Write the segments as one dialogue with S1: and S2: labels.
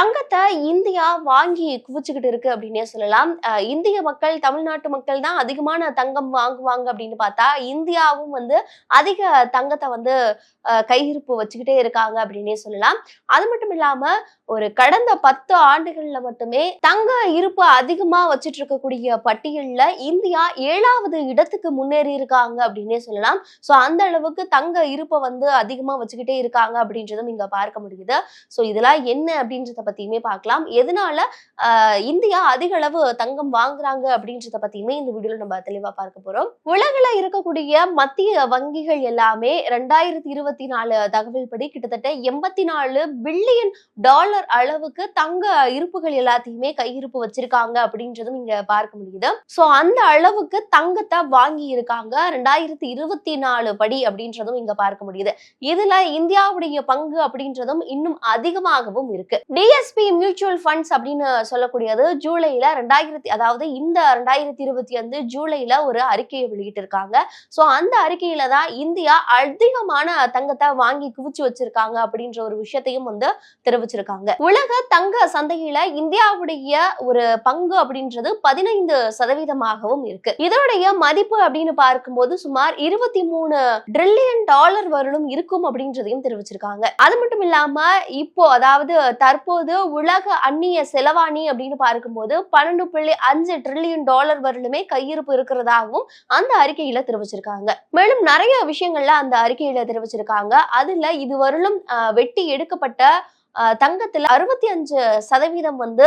S1: தங்கத்தை இந்தியா வாங்கி குவிச்சுக்கிட்டு இருக்கு அப்படின்னே சொல்லலாம். இந்திய மக்கள் தமிழ்நாட்டு மக்கள் தான் அதிகமான தங்கம் வாங்குவாங்க அப்படின்னு பார்த்தா இந்தியாவும் வந்து அதிக தங்கத்தை வந்து கையிருப்பு வச்சுக்கிட்டே இருக்காங்க அப்படின்னே சொல்லலாம். அது மட்டும் இல்லாம ஒரு கடந்த பத்து ஆண்டுகள்ல மட்டுமே தங்க இருப்பு அதிகமா வச்சுட்டு இருக்கக்கூடிய பட்டியல்ல இந்தியா ஏழாவது இடத்துக்கு முன்னேறி இருக்காங்க அப்படின்னே சொல்லலாம். சோ அந்த அளவுக்கு தங்க இருப்பை வந்து அதிகமா வச்சுக்கிட்டே இருக்காங்க அப்படின்றதும் இங்க பார்க்க முடியுது. சோ இதெல்லாம் என்ன அப்படின்றத பத்தியுமே பார்க்கலாம். எதனால இந்தியா அதிக அளவு தங்கம் வாங்குறாங்க அப்படின்றத பத்தியுமே இந்த வீடியோல நம்ம தெளிவா பார்க்க போறோம். உலகில இருக்கக்கூடிய மத்திய வங்கிகள் எல்லாமே ரெண்டாயிரத்தி இருபத்தி நாலு தகவல் படி கிட்டத்தட்ட எண்பத்தி நாலு பில்லியன் டாலர் அளவுக்கு தங்க இருப்புகள் எல்லாத்தையுமே கையிருப்பு வச்சிருக்காங்க அப்படின்றதும் இங்க பார்க்க முடியுது. சோ அந்த அளவுக்கு தங்கத்தை வாங்கி இருக்காங்க ரெண்டாயிரத்தி இருபத்தி நாலு படி அப்படின்றதும் இங்க பார்க்க முடியுது. இதுல இந்தியாவுடைய பங்கு அப்படின்றதும் இன்னும் அதிகமாகவும் இருக்கு. பிஎஸ்பி மியூச்சுவல் ஃபண்ட்ஸ் அப்படின்னு சொல்லக்கூடியது ஜூலையில் ரெண்டாயிரத்தி அதாவது இந்த ரெண்டாயிரத்தி இருபத்தி அஞ்சு ஜூலையில் ஒரு அறிக்கையை வெளியிட்டிருக்காங்க. ஸோ அந்த அறிக்கையில் தான் இந்தியா அதிகமான தங்கத்தை வாங்கி குவிச்சு வச்சிருக்காங்க அப்படின்ற ஒரு விஷயத்தையும் வந்து தெரிவிச்சிருக்காங்க. உலக தங்க சந்தையில் இந்தியாவுடைய ஒரு பங்கு அப்படின்றது பதினைந்து சதவீதமாகவும் இருக்கு. இதனுடைய மதிப்பு அப்படின்னு பார்க்கும்போது சுமார் இருபத்தி மூணு ட்ரில்லியன் டாலர் வரலும் இருக்கும் அப்படின்றதையும் தெரிவிச்சிருக்காங்க. அது மட்டும் இல்லாம இப்போ அதாவது தற்போது உலக அந்நிய செலவாணி அப்படின்னு பார்க்கும்போது பன்னெண்டு புள்ளி அஞ்சு ட்ரில்லியன் டாலர் வரலுமே கையிருப்பு இருக்கிறதாகவும் அந்த அறிக்கையில தெரிவிச்சிருக்காங்க. மேலும் நிறைய விஷயங்கள்ல அந்த அறிக்கையில தெரிவிச்சிருக்காங்க. அதுல இது வரலும் வெட்டி எடுக்கப்பட்ட தங்கத்துல அறுபத்தி அஞ்சு சதவீதம் வந்து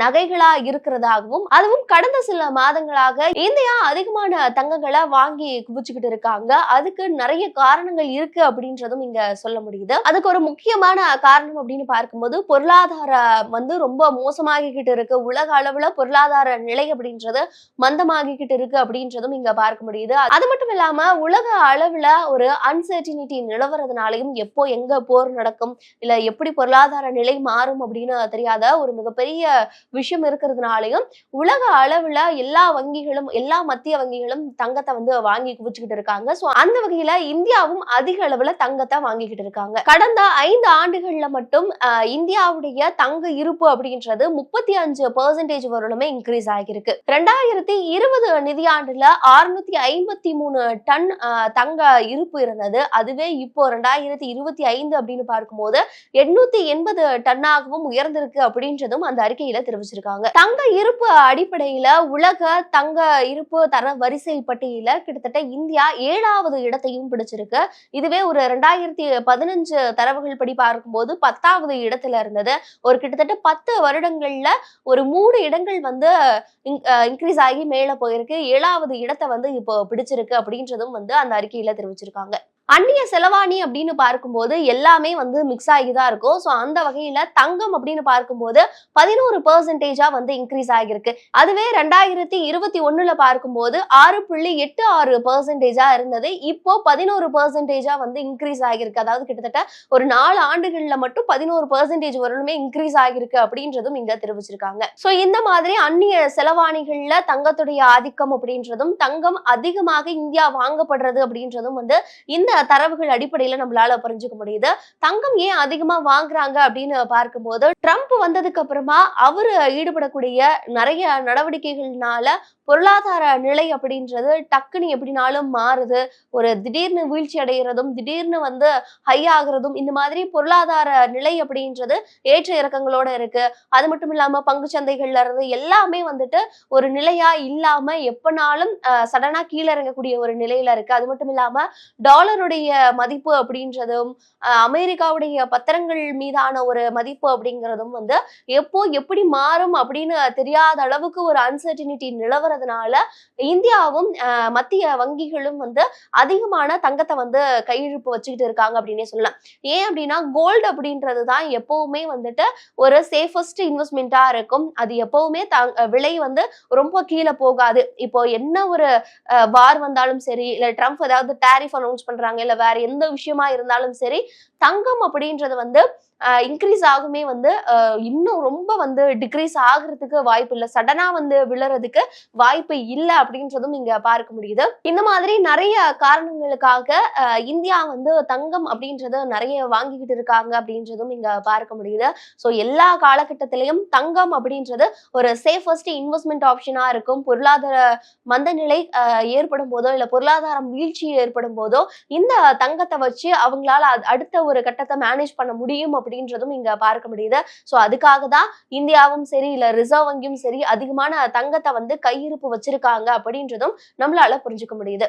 S1: நகைகளா இருக்கிறதாகவும் அதுவும் கடந்த சில மாதங்களாக இந்தியா அதிகமான தங்கங்களை வாங்கி குவிச்சுக்கிட்டு இருக்காங்க. அதுக்கு நிறைய காரணங்கள் இருக்கு அப்படின்றதும் இங்க சொல்ல முடியுது. அதுக்கு ஒரு முக்கியமான காரணம் அப்படின்னு பார்க்கும்போது பொருளாதார வந்து ரொம்ப மோசமாகிக்கிட்டு இருக்கு. உலக அளவுல பொருளாதார நிலை அப்படின்றது மந்தமாகிக்கிட்டு இருக்கு அப்படின்றதும் இங்க பார்க்க முடியுது. அது மட்டும் இல்லாம உலக அளவுல ஒரு அன்சர்டினிட்டி நிலவுறதுனாலையும் எப்போ எங்க போர் நடக்கும் இல்ல எப்படி பொருளாதார நிலை மாறும் அப்படின்னு தெரியாத ஒரு மிகப்பெரிய விஷயம் இருக்கிறதுனாலையும் உலக அளவுல எல்லா வங்கிகளும் எல்லா மத்திய வங்கிகளும் தங்கத்தை வந்து வாங்கி குவிச்சுக்கிட்டு இருக்காங்க. சோ அந்த வகையில இந்தியாவும் அதிக அளவுல தங்கத்தை வாங்கிக்கிட்டு இருக்காங்க. கடந்த ஐந்து ஆண்டுகள்ல மட்டும் இந்தியாவுடைய தங்க இருப்பு அப்படின்றது முப்பத்தி அஞ்சு பெர்சன்டேஜ் வரலுமே இன்க்ரீஸ் ஆகியிருக்கு. ரெண்டாயிரத்தி இருபது நிதியாண்டுல அறுநூத்தி ஐம்பத்தி மூணு டன் தங்க இருப்பு இருந்தது. அதுவே இப்போ ரெண்டாயிரத்தி இருபத்தி ஐந்து அப்படின்னு பார்க்கும்போது எண்ணூத்தி எண்பது டன்னாகவும் உயர்ந்திருக்கு அப்படின்றதும் அந்த அறிக்கை அறிக்கையில தெரிவிச்சிருக்காங்க. தங்க இருப்பு அடிப்படையில உலக தங்க இருப்பு தர வரிசை பட்டியல கிட்டத்தட்ட இந்தியா ஏழாவது இடத்தையும் பிடிச்சிருக்கு. இதுவே ஒரு ரெண்டாயிரத்தி பதினஞ்சு தரவுகள் படி பார்க்கும்போது பத்தாவது இடத்துல இருந்தது. ஒரு கிட்டத்தட்ட பத்து வருடங்கள்ல ஒரு மூணு இடங்கள் வந்து இன்க்ரீஸ் ஆகி மேல போயிருக்கு. ஏழாவது இடத்தை வந்து இப்போ பிடிச்சிருக்கு அப்படின்றதும் வந்து அந்த அறிக்கையில தெரிவிச்சிருக்காங்க. அந்நிய செலவாணி அப்படின்னு பார்க்கும்போது எல்லாமே வந்து மிக்ஸ் ஆகி தான் இருக்கும். ஸோ அந்த வகையில தங்கம் அப்படின்னு பார்க்கும்போது பதினோரு பர்சன்டேஜாக வந்து இன்க்ரீஸ் ஆகியிருக்கு. அதுவே ரெண்டாயிரத்தி இருபத்தி ஒண்ணுல பார்க்கும்போது ஆறு புள்ளி எட்டு ஆறு பெர்சன்டேஜா இருந்தது. இப்போ பதினோரு பர்சன்டேஜாக வந்து இன்க்ரீஸ் ஆகியிருக்கு. அதாவது கிட்டத்தட்ட ஒரு நாலு ஆண்டுகள்ல மட்டும் பதினோரு பர்சன்டேஜ் வரலுமே இன்க்ரீஸ் ஆகியிருக்கு அப்படின்றதும் இங்க தெரிவிச்சிருக்காங்க. ஸோ இந்த மாதிரி அந்நிய செலவாணிகள்ல தங்கத்துடைய ஆதிக்கம் அப்படின்றதும் தங்கம் அதிகமாக இந்தியா வாங்கப்படுறது அப்படின்றதும் வந்து இந்த தரவுகள் அடிப்படையில நம்மளால புரிஞ்சுக்க முடியுது. தங்கம் ஏன் அதிகமா வாங்குறாங்க அப்படின்னு பார்க்கும்போது ட்ரம்ப் வந்ததுக்கு அப்புறமா அவரு ஈடுபடக்கூடிய நிறைய நடவடிக்கைகள்னால பொருளாதார நிலை அப்படின்றது டக்குன்னு எப்படினாலும் மாறுது. ஒரு திடீர்னு வீழ்ச்சி அடைகிறதும் திடீர்னு வந்து ஹை ஆகுறதும் இந்த மாதிரி பொருளாதார நிலை அப்படின்றது ஏற்ற இறக்கங்களோட இருக்கு. அது மட்டும் இல்லாம பங்கு சந்தைகள்ல இருந்து எல்லாமே வந்துட்டு ஒரு நிலையா இல்லாம எப்பனாலும் சடனா கீழே இறங்கக்கூடிய ஒரு நிலையில இருக்கு. அது மட்டும் இல்லாம டாலருடைய மதிப்பு அப்படின்றதும் அமெரிக்காவுடைய பத்திரங்கள் மீதான ஒரு மதிப்பு அப்படிங்கிறதும் வந்து எப்போ எப்படி மாறும் அப்படின்னு தெரியாத அளவுக்கு ஒரு அன்சர்டினிட்டி நிலவரதுனால இந்தியாவும் மத்திய வங்கிகளும் வந்து அதிகமான தங்கத்தை வந்து கையிருப்பு வச்சுக்கிட்டு இருக்காங்க அப்படின்னே சொல்லலாம். ஏன் அப்படின்னா கோல்டு அப்படின்றது தான் எப்பவுமே வந்துட்டு ஒரு சேஃபஸ்ட் இன்வெஸ்ட்மெண்ட்டா இருக்கும். அது எப்பவுமே தங் விலை வந்து ரொம்ப கீழே போகாது. இப்போ என்ன ஒரு வார் வந்தாலும் சரி இல்ல ட்ரம்ப் ஏதாவது டேரிஃப் அனௌன்ஸ் பண்றாங்க இல்ல வேற எந்த விஷயமா இருந்தாலும் சரி தங்கம் அப்படின்றது வந்து இன்க்ரீஸ் ஆகுமே வந்து இன்னும் ரொம்ப வந்து டிக்ரீஸ் ஆகுறதுக்கு வாய்ப்பு இல்லை. சடனாக வந்து விழுறதுக்கு வாய்ப்பு இல்லை அப்படின்றதும் இங்க பார்க்க முடியுது. இந்த மாதிரி நிறைய காரணங்களுக்காக இந்தியா வந்து தங்கம் அப்படின்றத நிறைய வாங்கிக்கிட்டு இருக்காங்க அப்படின்றதும் இங்க பார்க்க முடியுது. ஸோ எல்லா காலகட்டத்திலையும் தங்கம் அப்படின்றது ஒரு சேஃபஸ்ட் இன்வெஸ்ட்மெண்ட் ஆப்ஷனா இருக்கும். பொருளாதார மந்தநிலை ஏற்படும் போதோ இல்லை பொருளாதாரம் வீழ்ச்சி ஏற்படும் போதோ இந்த தங்கத்தை வச்சு அவங்களால அடுத்த ஒரு கட்டத்தை மேனேஜ் பண்ண முடியும் அப்படின்னு அப்படின்றதும் இங்க பார்க்க முடியுது. ஸோ அதுக்காக தான் இந்தியாவும் சரி இல்ல ரிசர்வ் வங்கியும் சரி அதிகமான தங்கத்தை வந்து கையிருப்பு வச்சிருக்காங்க அப்படின்றதும் நம்மளால புரிஞ்சுக்க முடியுது.